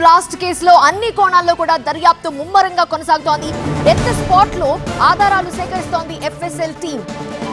Blast కేసులో అన్ని కోణాల్లో కూడా దర్యాప్తు ముమ్మరంగా కొనసాగుతోంది. డెత్ స్పాట్లో ఆధారాలు సేకరిస్తోంది ఎఫ్ఎస్ఎల్ టీం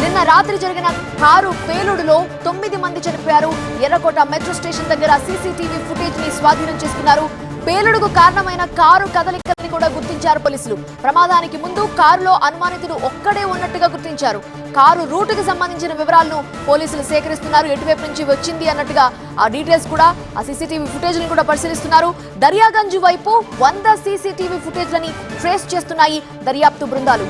నిన్న రాత్రి జరిగిన కారు పేలుడులో తొమ్మిది మంది చనిపోయారు. ఎర్రకోట మెట్రో స్టేషన్ దగ్గర సీసీటీవీ ఫుటేజ్ని స్వాధీనం చేసుకున్నారు. పేలుడుకు కారణమైన కారు కదలికని కూడా గుర్తించారు పోలీసులు. ప్రమాదానికి ముందు కారులో అనుమానితుడు ఒక్కడే ఉన్నట్టుగా గుర్తించారు. కారు రూటుకి సంబంధించిన వివరాలను పోలీసులు సేకరిస్తున్నారు. ఎటువైపు నుంచి వచ్చింది అన్నట్టుగా ఆ డీటెయిల్స్ కూడా ఆ సీసీటీవీ ఫుటేజ్ కూడా పరిశీలిస్తున్నారు. దర్యాగంజ్ వైపు వంద సీసీటీవీ ఫుటేజ్లని ట్రేస్ చేస్తున్నాయి దర్యాప్తు బృందాలు.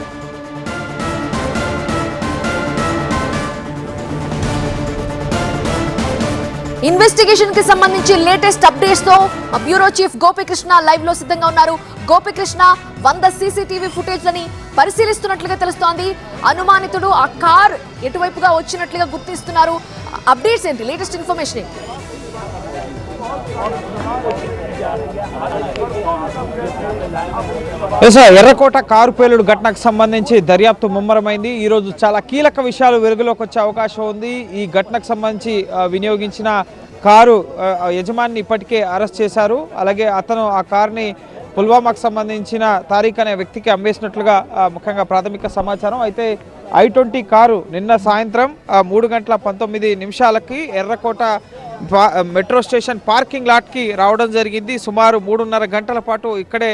ఇన్వెస్టిగేషన్కి సంబంధించి లేటెస్ట్ అప్డేట్స్తో మా బ్యూరో చీఫ్ గోపికృష్ణ లైవ్లో సిద్ధంగా ఉన్నారు. గోపికృష్ణ వంద సీసీటీవీ ఫుటేజ్ అని పరిశీలిస్తున్నట్లుగా తెలుస్తోంది. అనుమానితుడు ఆ కార్ ఎటువైపుగా వచ్చినట్లుగా గుర్తిస్తున్నారు. అప్డేట్స్ ఏంటి? లేటెస్ట్ ఇన్ఫర్మేషన్ ఏంటి? ఎర్రకోట కారు పేలుడు ఘటనకు సంబంధించి దర్యాప్తు ముమ్మరమైంది. ఈరోజు చాలా కీలక విషయాలు వెలుగులోకి వచ్చే అవకాశం ఉంది. ఈ ఘటనకు సంబంధించి వినియోగించిన కారు యజమాని ఇప్పటికే అరెస్ట్ చేశారు. అలాగే అతను ఆ కారుని పుల్వామాకు సంబంధించిన తారీఖ్ అనే వ్యక్తికి అమ్మేసినట్లుగా ముఖ్యంగా ప్రాథమిక సమాచారం. అయితే ఐ ట్వంటీ కారు నిన్న సాయంత్రం మూడు గంటల పంతొమ్మిది నిమిషాలకి ఎర్రకోట మెట్రో స్టేషన్ పార్కింగ్ లాట్కి రావడం జరిగింది. సుమారు మూడున్నర గంటల పాటు ఇక్కడే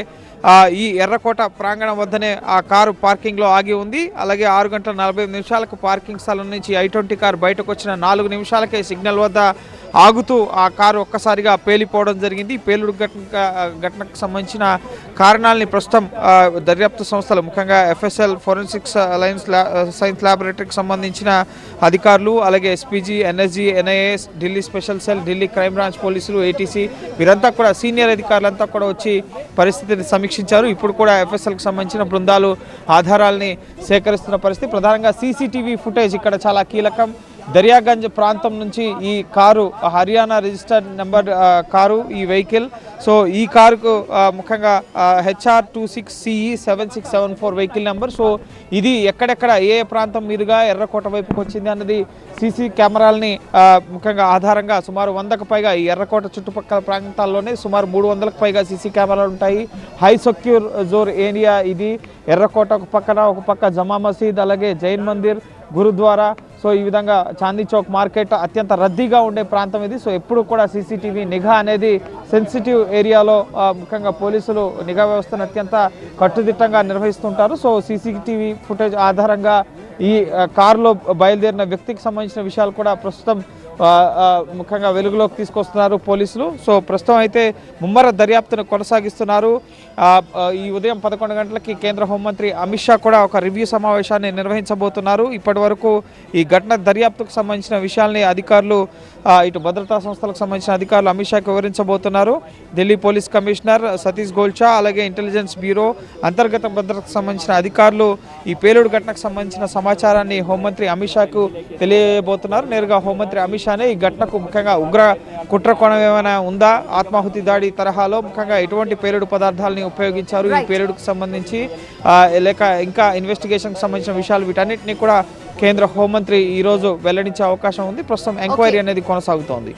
ఈ ఎర్రకోట ప్రాంగణం వద్దనే ఆ కారు పార్కింగ్లో ఆగి ఉంది. అలాగే ఆరు గంటల నలభై ఐదు నిమిషాలకు పార్కింగ్ స్థలం నుంచి ఐ ట్వంటీ కారు బయటకు వచ్చిన నాలుగు నిమిషాలకే సిగ్నల్ వద్ద ఆగుతూ ఆ కారు ఒక్కసారిగా పేలిపోవడం జరిగింది. పేలుడు ఘటన ఘటనకు సంబంధించిన కారణాలని ప్రస్తుతం దర్యాప్తు సంస్థలు ముఖ్యంగా ఎఫ్ఎస్ఎల్ ఫోరెన్సిక్స్ అలయన్స్ సైన్స్ ల్యాబొరేటరీకి సంబంధించిన అధికారులు అలాగే SPG NSG NIAS Delhi special cell Delhi crime branch పోలీసులు ఏటీసీ వీరంతా కూడా సీనియర్ అధికారులంతా కూడా వచ్చి పరిస్థితిని సమీక్షించారు. ఇప్పుడు కూడా ఎఫ్ఎస్ఎల్కి సంబంధించిన బృందాలు ఆధారాలని సేకరిస్తున్న పరిస్థితి. ప్రధానంగా సీసీటీవీ ఫుటేజ్ ఇక్కడ చాలా కీలకం. దర్యాగంజ్ ప్రాంతం నుంచి ఈ car Haryana registered number car ఈ వెహికల్. సో ఈ కారుకు ముఖ్యంగా HR two six CE seven six seven four vehicle number. So ఇది ఎక్కడెక్కడ ఏ ప్రాంతం మీదుగా ఎర్రకోట వైపుకి వచ్చింది అన్నది సీసీ కెమెరాలని ముఖ్యంగా ఆధారంగా సుమారు వందకు పైగా ఈ ఎర్రకోట చుట్టుపక్కల ప్రాంతాల్లోనే సుమారు మూడు వందలకు పైగా సీసీ కెమెరాలు ఉంటాయి. హై సెక్యూర్ జోర్ ఏరియా ఇది. ఎర్రకోట ఒక పక్కన ఒక పక్క జమా మసీద్ అలాగే జైన్ మందిర్ గురుద్వారా సో ఈ విధంగా చాందీ చౌక్ మార్కెట్ అత్యంత రద్దీగా ఉండే ప్రాంతం ఇది. సో ఎప్పుడు కూడా సీసీటీవీ నిఘా అనేది సెన్సిటివ్ ఏరియాలో ముఖ్యంగా పోలీసులు నిఘా వ్యవస్థను అత్యంత కట్టుదిట్టంగా నిర్వహిస్తుంటారు. సో సీసీటీవీ ఫుటేజ్ ఆధారంగా ఈ కారులో బయలుదేరిన వ్యక్తికి సంబంధించిన విషయాలు కూడా ప్రస్తుతం ముఖ్యంగా వెలుగులోకి తీసుకొస్తున్నారు పోలీసులు. సో ప్రస్తుతం అయితే ముమ్మర దర్యాప్తును కొనసాగిస్తున్నారు. ఈ ఉదయం పదకొండు గంటలకి కేంద్ర హోంమంత్రి అమిత్ షా కూడా ఒక రివ్యూ సమావేశాన్ని నిర్వహించబోతున్నారు. ఇప్పటి వరకు ఈ ఘటన దర్యాప్తుకు సంబంధించిన విషయాల్ని అధికారులు ఇటు భద్రతా సంస్థలకు సంబంధించిన అధికారులు అమిత్ షాకు వివరించబోతున్నారు. ఢిల్లీ పోలీస్ కమిషనర్ సతీష్ గోల్చా అలాగే ఇంటెలిజెన్స్ బ్యూరో అంతర్గత భద్రతకు సంబంధించిన అధికారులు ఈ పేలుడు ఘటనకు సంబంధించిన సమాచారాన్ని హోంమంత్రి అమిత్ షాకు తెలియబోతున్నారు. నేరుగా హోంమంత్రి అమిత్ షానే ఈ ఘటనకు ముఖ్యంగా ఉగ్ర కుట్ర కోణం ఏమైనా ఉందా? ఆత్మాహుతి దాడి తరహాలో ముఖ్యంగా ఎటువంటి పేలుడు పదార్థాలని ఉపయోగించారు? ఈ. పేలుడుకు సంబంధించి లేక ఇంకా ఇన్వెస్టిగేషన్కి సంబంధించిన విషయాలు వీటన్నిటిని కూడా కేంద్ర హోంమంత్రి ఈ రోజు వెల్లడించే అవకాశం ఉంది. ప్రస్తుతం ఎంక్వైరీ అనేది కొనసాగుతోంది.